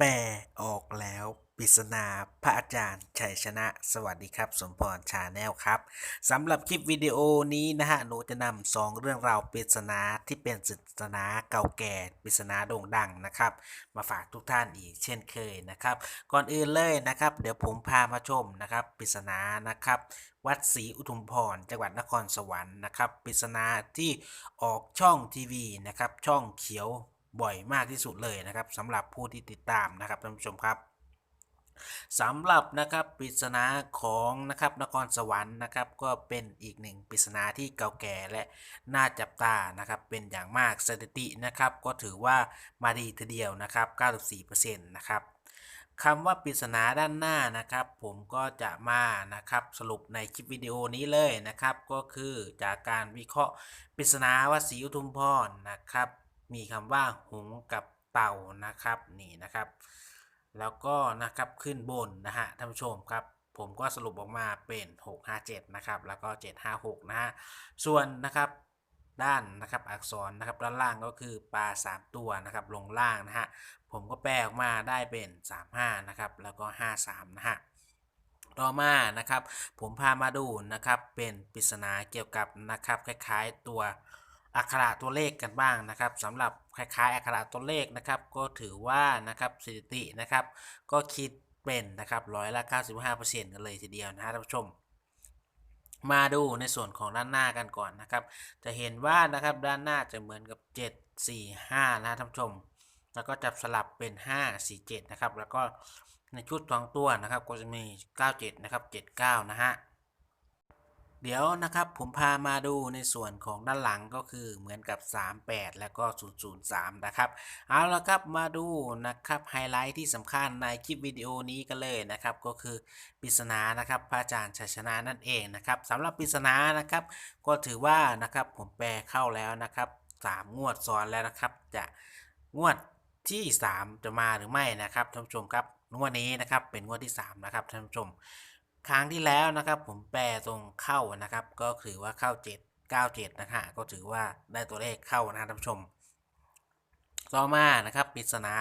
แปลออกแล้วปริศนาพระอาจารย์ชัยชนะ สวัสดีครับ สมพรชาแนลครับสำหรับคลิปวิดีโอนี้นะฮะหนูจะนำสองเรื่องราวปริศนาที่เป็นปริศนาเก่าแก่ปริศนาโด่งดังนะครับ มาฝากทุกท่านอีกเช่นเคยนะครับ ก่อนอื่นเลยนะครับ เดี๋ยวผมพามาชมนะครับปริศนานะครับ วัดศรีอุทุมพรจังหวัดนครสวรรค์นะครับปริศนาที่ออกช่องทีวีนะครับช่องเขียว บ่อยมากที่สุดเลยนะครับสำหรับผู้ที่ติดตามนะครับท่านผู้ชมครับสำหรับนะครับปริศนาของนะครับนครสวรรค์นะครับ ก็เป็นอีกหนึ่งปริศนาที่เก่าแก่และน่าจับตานะครับเป็นอย่างมากสถิตินะครับ ก็ถือว่ามาดีทีเดียวนะครับ 94%นะครับคำว่าปริศนาด้านหน้านะครับ ผมก็จะมานะครับสรุปในคลิปวิดีโอนี้เลยนะครับ ก็คือจากการวิเคราะห์ปริศนาว่าศรีอุทุมพรนะครับ มีคำว่าหงกับเต่านะครับนี่นะครับ แล้วก็นะครับขึ้นบนนะฮะท่านผู้ชมครับ ผมก็สรุปออกมาเป็น 657 นะครับ แล้วก็ 756 นะฮะส่วนนะครับด้านนะครับอักษรนะครับด้านล่างก็คือปลา 3 ตัวนะครับลงล่างนะฮะผมก็แปลออกมาได้เป็น 35 นะครับ แล้วก็ 53 นะฮะต่อมานะครับ ผมพามาดูนะครับเป็นปริศนาเกี่ยวกับนะครับคล้ายๆตัว อักขระตัวเลขกันบ้างนะครับสำหรับคล้ายๆ อักขระตัวเลขนะครับ ก็ถือว่านะครับสถิตินะครับ ก็คิดเป็นนะครับร้อยละ95%กันเลยทีเดียวนะฮะท่านผู้ชม มาดูในส่วนของด้านหน้ากันก่อนนะครับ จะเห็นว่านะครับด้านหน้าจะเหมือนกับ 7 4 5นะฮะท่านผู้ชม แล้วก็จับสลับเป็น 5 4 7 นะครับ แล้วก็ในชุดสองตัวนะครับก็จะมี 97 นะครับ 79 นะฮะ เดี๋ยวนะครับผมพามาดูในส่วนของด้านหลังก็คือเหมือนกับ 38 แล้วก็ 003 นะครับเอาละครับมาดูนะครับไฮไลท์ที่สำคัญในคลิปวิดีโอนี้กันเลยนะครับก็คือปริศนานะครับพระอาจารย์ชัยชนะนั่นเองนะครับสำหรับปริศนานะครับ ก็ถือว่านะครับผมแปลเข้าแล้วนะครับสามงวดซ้อนแล้วนะครับ จะงวดที่ 3 จะมาหรือไม่นะครับท่านผู้ชมครับงวดนี้นะครับเป็นงวดที่ 3 นะครับท่านผู้ชม ครั้งที่แล้วนะครับผมแปลตรงเข้านะครับ ก็ถือว่าเข้า 7 9 7 นะฮะก็ถือว่าได้ตัวเลขเข้านะท่านผู้ชม ต่อมานะครับปริศนา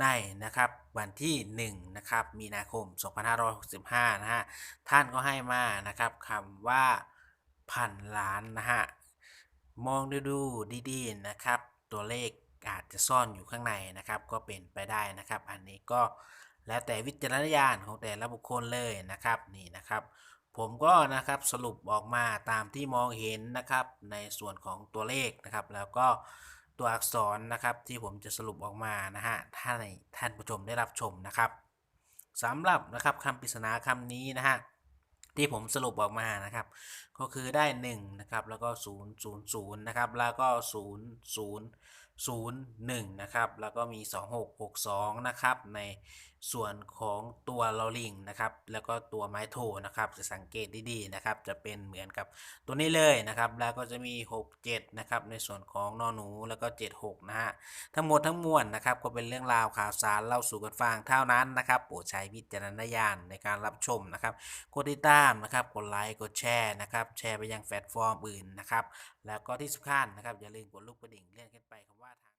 ในนะครับวันที่1นะครับมีนาคม 2565 นะฮะท่านก็ให้มานะครับคำว่าพันล้านนะฮะมองดูดูดีๆนะครับ ตัวเลขอาจจะซ่อนอยู่ข้างในนะครับ ก็เป็นไปได้นะครับ อันนี้ก็ แล้วแต่วิจารณญาณของแต่ละบุคคลเลยนะครับนี่นะครับ ผมก็นะครับสรุปออกมาตามที่มองเห็นนะครับในส่วนของตัวเลขนะครับ แล้วก็ตัวอักษรนะครับที่ผมจะสรุปออกมานะฮะท่านท่านผู้ชมได้รับชมนะครับสำหรับนะครับคำปริศนาคำนี้นะฮะที่ผมสรุปออกมานะครับ ก็คือได้1นะครับแล้วก็ 0 0 0นะครับแล้วก็ 0 0 0 1 นะครับ แล้วก็มี 2 6 6 2 นะครับ ในส่วนของตัวลอลิงนะครับ แล้วก็ตัวไม้โทนะครับ จะสังเกตดีๆนะครับ จะเป็นเหมือนกับตัวนี้เลยนะครับ แล้วก็จะมี 6 7 นะครับ ในส่วนของนอหนู แล้วก็ 7 6 นะฮะ ทั้งหมดทั้งมวลนะครับ ก็เป็นเรื่องราวข่าวสารเล่าสู่กันฟังเท่านั้นนะครับ โปรดใช้วิจารณญาณในการรับชมนะครับ กดติดตามนะครับ กดไลค์ กดแชร์นะครับ แชร์ไปยังแพลตฟอร์มอื่นนะครับ แล้วก็ที่สำคัญนะครับ อย่าลืมกดลูกกระดิ่งเลื่อนขึ้นไปคำว่าทาง